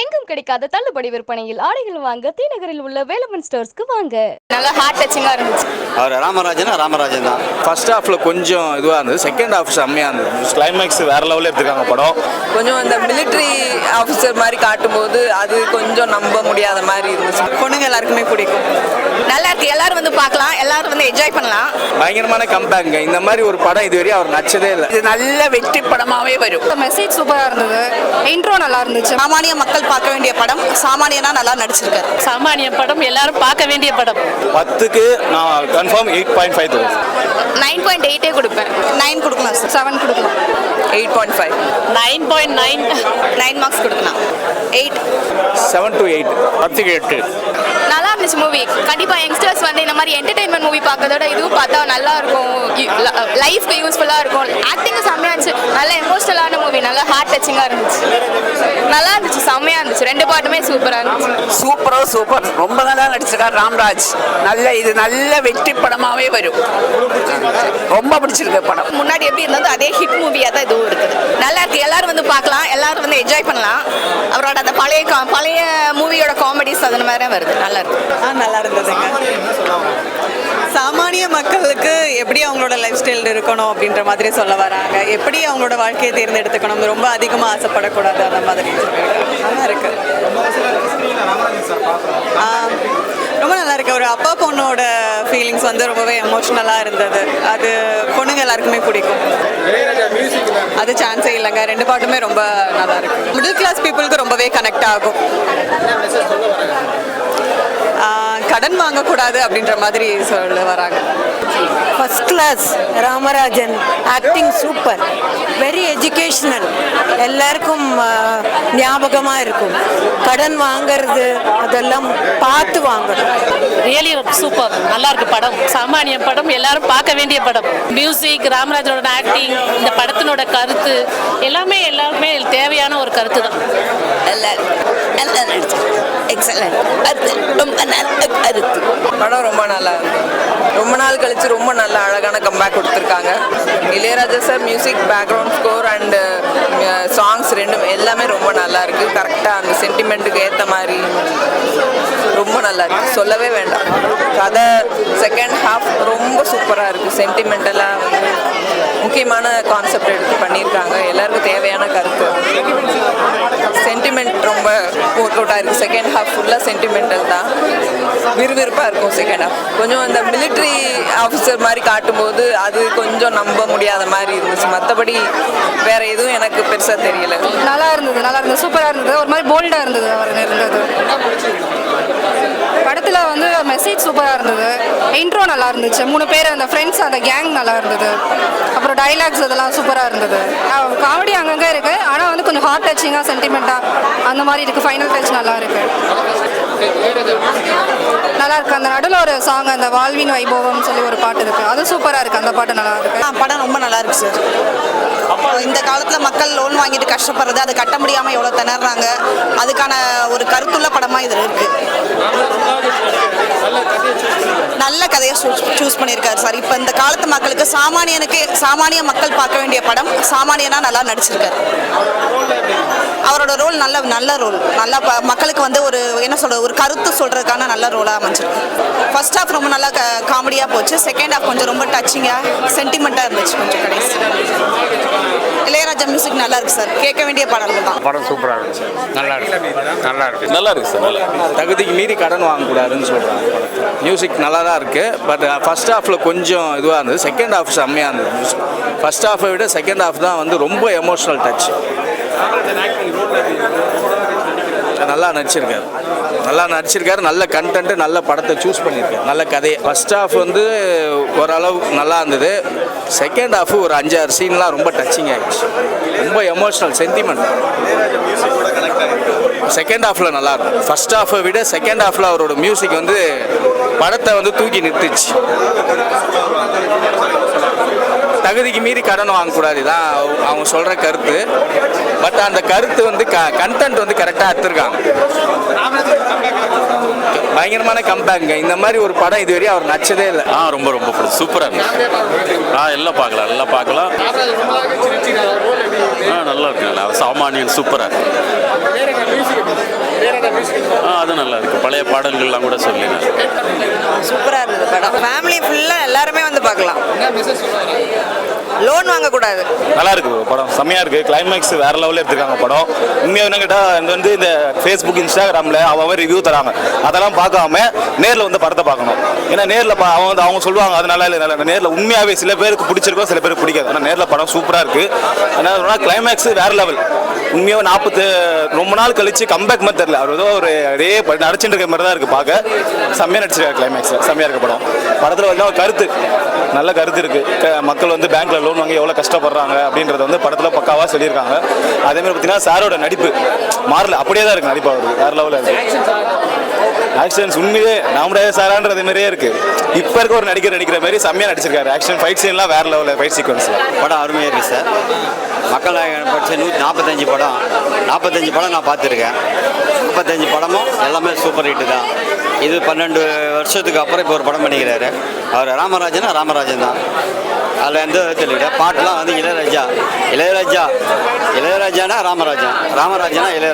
எங்கும் கிடைக்காத தள்ளுபடி விற்பனையில் ஆடைகள் வாங்க தீநகரில் உள்ள வேலமன் ஸ்டோர்ஸ்க்கு வாங்க. நல்லா ஹார்ட் டச்சிங்காக இருந்துச்சு. அவர் ராமராஜனா ராமராஜன் தான். ஃபர்ஸ்ட் ஹாஃபில் கொஞ்சம் இதுவாக இருந்தது. செகண்ட் ஹாஃப் செம்மையாக இருந்தது. கிளைமேக்ஸ் வேற லெவலில் எடுத்துருக்காங்க படம். கொஞ்சம் அந்த மிலிட்ரி ஆஃபீஸர் மாதிரி காட்டும்போது அது கொஞ்சம் நம்ப முடியாத மாதிரி இருந்துச்சு. பொண்ணுங்க எல்லாருக்குமே பிடிக்கும். நல்லா இருக்கு. எல்லாரும் வந்து பார்க்கலாம். எல்லாரும் வந்து என்ஜாய் பண்ணலாம். பயங்கரமான கம்பேங்க இந்த மாதிரி ஒரு படம் இதுவரையும் அவர் நச்சதே இல்லை. இது நல்ல வெற்றி படமாவே வரும். மெசேஜ் சூப்பராக இருந்தது. இன்ட்ரோ நல்லா இருந்துச்சு. சாமானிய மக்கள் பார்க்க வேண்டிய படம் சாமானியனா நல்லா நடிச்சிருக்காரு. சாமானிய படம் எல்லாரும் பார்க்க வேண்டிய படம். பத்துக்கு நான் கன்ஃபார்ம் எயிட் பாயிண்ட் ஃபைவ் தருவேன். நைன் பாயிண்ட் எயிட்டே கொடுப்பேன். நைன் கொடுக்கலாம் சார் செவன் கொடுக்கலாம். Eight point five nine point nine nine marks கொடுக்கலாம். எயிட் செவன் டு எயிட் பத்துக்கு எட்டு. நல்லா இருந்துச்சு மூவி கண்டிப்பா யங்ஸ்டர்ஸ் வந்து இந்த மாதிரி என்டர்டைன்மெண்ட் மூவி பார்க்கறதோட இதுவும் பார்த்தா நல்லா இருக்கும். லைஃப்க்கு யூஸ்ஃபுல்லா இருக்கும். ஆக்டிங் செம்மையா இருந்துச்சு. நல்ல எமோஷனலான மூவி நல்லா ஹார்ட் டச்சிங்கா இருந்துச்சு. நல்லா இருந்துச்சு. செம்மையா இருந்துச்சு. ரெண்டு பாட்டுமே சூப்பரா இருந்துச்சு. சூப்பரோ சூப்பர். ரொம்ப நல்லா நடிச்சிருக்கார் ராம்ராஜ். நல்ல இது நல்ல வெற்றி படமாவே வரும். ரொம்ப பிடிச்சிருக்கு படம். முன்னாடி எப்படி இருந்ததோ அதே ஹிட் மூவியா தான் இதுவும் இருக்குது. நல்லா இருக்கு. எல்லாரும் வந்து பார்க்கலாம். எல்லாரும் வந்து என்ஜாய் பண்ணலாம். அவரோட அந்த பழைய கா- பழைய மூவியோட காமெடிஸ் அது மாதிரி வருது. நல்லா இருக்கு. ஆ நல்லா இருந்ததுங்க. சாமானிய மக்களுக்கு எப்படி அவங்களோட லைஃப் ஸ்டைல் இருக்கணும் அப்படின்ற மாதிரி சொல்ல வராங்க. எப்படி அவங்களோட வாழ்க்கையை தேர்ந்தெடுத்துக்கணும் ரொம்ப அதிகமாக ஆசைப்படக்கூடாது அந்த மாதிரி. நல்லா இருக்கு. ரொம்ப நல்லா இருக்கு. ஒரு அப்பா பொண்ணோட ஃபீலிங்ஸ் வந்து ரொம்பவே எமோஷ்னலாக இருந்தது. அது பொண்ணுங்க எல்லாருக்குமே பிடிக்கும். அது சான்ஸே இல்லைங்க. ரெண்டு பாட்டுமே ரொம்ப நல்லா இருக்கு. மிடில் கிளாஸ் பீப்புளுக்கு ரொம்பவே கனெக்ட் ஆகும். கடன் வாங்கக்கூடாது அப்படின்ற மாதிரி சொல்ல வராங்க. First class Ramarajan acting super very educational எல்லாருக்கும் ஞாபகமாக இருக்கும். கடன் வாங்கிறது அதெல்லாம் பார்த்து வாங்கணும். ரியலி சூப்பர் நல்லா இருக்கு படம். சாமானிய படம் எல்லாரும் பார்க்க வேண்டிய படம். மியூசிக் ராமராஜனோட ஆக்டிங் இந்த படத்தினோட கருத்து எல்லாமே எல்லாருமே தேவையான ஒரு கருத்து தான் நல்லா நல்லா நடிச்சு எக்ஸலண்ட் அது ரொம்ப நல்ல கருத்து. படம் ரொம்ப நல்லா இருந்தது ரொம்ப நாள் கழிச்சு ரொம்ப நல்ல அழகான கம்பேக் கொடுத்துருக்காங்க. Ilaiyaraaja sir music background score and songs ரெண்டும் எல்லாமே ரொம்ப நல்லா இருக்கு. கரெக்டாக அந்த சென்டிமெண்ட்டுக்கு ஏற்ற மாதிரி ரொம்ப நல்லா இருக்கு. சொல்லவே வேண்டாம். கதை செகண்ட் ஹாஃப் ரொம்ப சூப்பராக இருக்கு. சென்டிமெண்டலாக வந்து முக்கியமான கான்செப்ட் எடுத்து பண்ணியிருக்காங்க. எல்லாருக்கும் தேவையான கருத்து. சென்டிமெண்ட் ரொம்ப ஒர்க் அவுட் ஆயிருக்கு செகண்ட் ஹாஃப் ஃபுல்லாக சென்டிமெண்டல் தான். விறுவிறுப்பாக இருக்கும் செகண்ட் ஹாஃப் கொஞ்சம் அந்த மிலிட்ரி ஆஃபீஸர் மாதிரி காட்டும்போது அது கொஞ்சம் நம்ப முடியாத மாதிரி இருந்துச்சு. மற்றபடி வேற எதுவும் எனக்கு பெருசாக தெரியல. நல்லா இருந்தது நல்லா இருந்தது. சூப்பராக இருந்தது. ஒரு மாதிரி போல்டாக இருந்தது அவர் இருந்தது. படத்தில் வந்து மெசேஜ் சூப்பராக இருந்தது. இன்ட்ரோ நல்லா இருந்துச்சு. மூணு பேர் அந்த ஃப்ரெண்ட்ஸ் அந்த கேங் நல்லா இருந்தது. அப்புறம் டைலாக்ஸ் இதெல்லாம் சூப்பராக இருந்தது. காமெடி அங்கங்கே இருக்குது ஆனால் வந்து கொஞ்சம் ஹார்ட் டச்சிங்காக சென்டிமெண்ட்டாக அந்த மாதிரி இருக்குது ஃபைனல் டச் நல்லா இருக்கு நல்லா இருக்கு அந்த நடுவில் ஒரு சாங் அந்த வாழ்வின் வைபவம் சொல்லி ஒரு பாட்டு இருக்கு. அது சூப்பராக இருக்கு. அந்த பாட்டு நல்லா இருக்கு ஆ படம் ரொம்ப நல்லா இருக்கு சார் இந்த காலத்தில் மக்கள் லோன் வாங்கிட்டு கஷ்டப்படுறது அதை கட்ட முடியாமல் எவ்வளோ திணறாங்க அதுக்கான ஒரு கருத்துள்ள படமாக இதில் இருக்கு. நல்ல கதையை சூஸ் பண்ணியிருக்காரு சார் இப்போ இந்த காலத்து மக்களுக்கு சாமானியனுக்கு சாமானிய மக்கள் பார்க்க வேண்டிய படம் சாமானியனா நல்லா நடிச்சிருக்காரு. ரோல் நல்ல நல்ல ரோல் நல்லா ப- மக்களுக்கு வந்து ஒரு என்ன சொல்றது ஒரு கருத்து சொல்றதுக்கான நல்ல ரோலாக அமைஞ்சிருக்கு. ஃபர்ஸ்ட் ஹாஃப் ரொம்ப நல்லா காமெடியாக போச்சு. செகண்ட் ஹாஃப் கொஞ்சம் ரொம்ப டச்சிங்காக சென்டிமெண்ட்டாக இருந்துச்சு கொஞ்சம் கடைசி. இளையராஜா மியூசிக் நல்லா இருக்கு சார். கேட்க வேண்டிய பாடல்கள் தான். படம் சூப்பராக இருந்துச்சு. நல்லா இருக்கு. நல்லா இருக்கு. நல்லா இருக்கு சார் நல்லா தகுதிக்கு மீறி கடன் வாங்கக்கூடாதுன்னு சொல்கிறாங்க மியூசிக் நல்லா தான் இருக்குது பட் ஃபர்ஸ்ட் ஹாஃபில் கொஞ்சம் இதுவாக இருந்தது. செகண்ட் ஹாஃப் செம்மையாக இருந்தது. ஃபர்ஸ்ட் ஹாஃபை விட செகண்ட் ஹாஃப் தான் வந்து ரொம்ப எமோஷ்னல் டச் நல்லா நடிச்சிருக்காரு. நல்லா நடிச்சிருக்காரு நல்ல கண்டென்ட் நல்ல படத்தை சூஸ் பண்ணியிருக்காரு நல்ல கதையை. ஃபர்ஸ்ட் ஹாஃப் வந்து ஓரளவு நல்லா இருந்தது. செகண்ட் ஹாஃப் ஒரு அஞ்சாறு சீன்லாம் ரொம்ப டச்சிங் ஆகிடுச்சு ரொம்ப எமோஷ்னல் சென்டிமெண்ட் செகண்ட் ஹாஃபில் நல்லா இருக்கும் ஃபர்ஸ்ட் ஹாஃபை விட செகண்ட் ஹாஃபில் அவரோட மியூசிக் வந்து படத்தை வந்து தூக்கி நிறுத்துச்சு. தகுதிக்கு மீறி கடன் வாங்கக்கூடாது தான் அவங்க- சொல்கிற கருத்து. பட் அந்த கருத்து வந்து க கண்டென்ட் வந்து கரெக்டாக எடுத்துருக்காங்க. பயங்கரமான கம்பேங்க இந்த மாதிரி ஒரு படம் இதுவரையும் அவர் நச்சதே இல்லை. ஆ ரொம்ப ரொம்ப பிடிக்கும் சூப்பராக ஆ எல்லாம் பார்க்கலாம் எல்லாம் பார்க்கலாம். ஆ நல்லா இருக்கு சாமானியன் சூப்பராக இருக்கு. ஆ அது நல்லா இருக்கு. பழைய பாடல்கள்லாம் கூட சொல்லினேன் சூப்பரா இருந்தது. படம். ஃபேமிலி ஃபுல்லா எல்லாருமே வந்து பார்க்கலாம். லோன் வாங்கக்கூடாது. நல்லா இருக்கு படம் செம்மையா இருக்கு. கிளைமேக்ஸ் வேற லெவலில் எடுத்துருக்காங்க படம். உண்மையாக என்ன கேட்டால் இந்த வந்து இந்த ஃபேஸ்புக் இன்ஸ்டாகிராமில் அவன் ரிவ்யூ தராங்க. அதெல்லாம் பார்க்காம நேரில் வந்து படத்தை பார்க்கணும். ஏன்னா நேரில் பா அவங்க வந்து அவங்க சொல்லுவாங்க அது நல்லா இல்லை நல்லா இல்லை. நேரில் உண்மையாகவே சில பேருக்கு பிடிச்சிருக்கோம் சில பேருக்கு பிடிக்காது. ஆனால் நேரில் படம் சூப்பராக இருக்கு. என்ன சொன்னால் கிளைமேக்ஸ் வேற லெவல் உண்மையாக நாற்பத்து ரொம்ப நாள் கழிச்சு கம்பேக் மாதிரி தெரியல. அவர் ஏதோ ஒரு அதே நடிச்சுட்டு இருக்க மாதிரி தான் இருக்குது பார்க்க. செம்மையாக நடிச்சிருக்காரு கிளைமேக்ஸ் செம்மையாக இருக்க படம். படத்தில் வந்து ஒரு கருத்து. நல்ல கருத்து இருக்குது மக்கள் வந்து பேங்க்ல லோன் வாங்கி எவ்வளோ கஷ்டப்படுறாங்க அப்படின்றத வந்து படத்தில் பக்காவாக சொல்லியிருக்காங்க. அதே மாதிரி பார்த்தீங்கன்னா சாரோட நடிப்பு மாறல. அப்படியே தான் இருக்கு நடிப்பு அவருக்கு வேறு லெவலில் இருக்குது ஆக்ஷன்ஸ் உண்மையே நாமடைய சாரான்றது மாதிரியே இருக்கு. இப்போ இருக்க ஒரு நடிகர் நடிக்கிற மாதிரி செம்மையாக நடிச்சிருக்காரு. ஆக்ஷன் ஃபைட் சீன்லாம் வேற லெவலில் ஃபைட் சீக்வன்ஸ் படம் அருமையாக இருக்குது சார். மக்கள் படித்த நூற்றி நாற்பத்தஞ்சு படம். நாற்பத்தஞ்சு படம் நான் பார்த்துருக்கேன். முப்பத்தஞ்சு படமும் எல்லாமே சூப்பர் ஹிட்டு தான். இது பன்னெண்டு வருஷத்துக்கு அப்புறம் இப்போ ஒரு படம் பண்ணிக்கிறாரு. அவர் ராமராஜனா ராமராஜன் தான். அதில் எந்த விதத்தில் இல்லை பாட்டெலாம் வந்து இளையராஜா. இளையராஜா. இளையராஜானா ராமராஜா. ராமராஜனா இளையராஜா.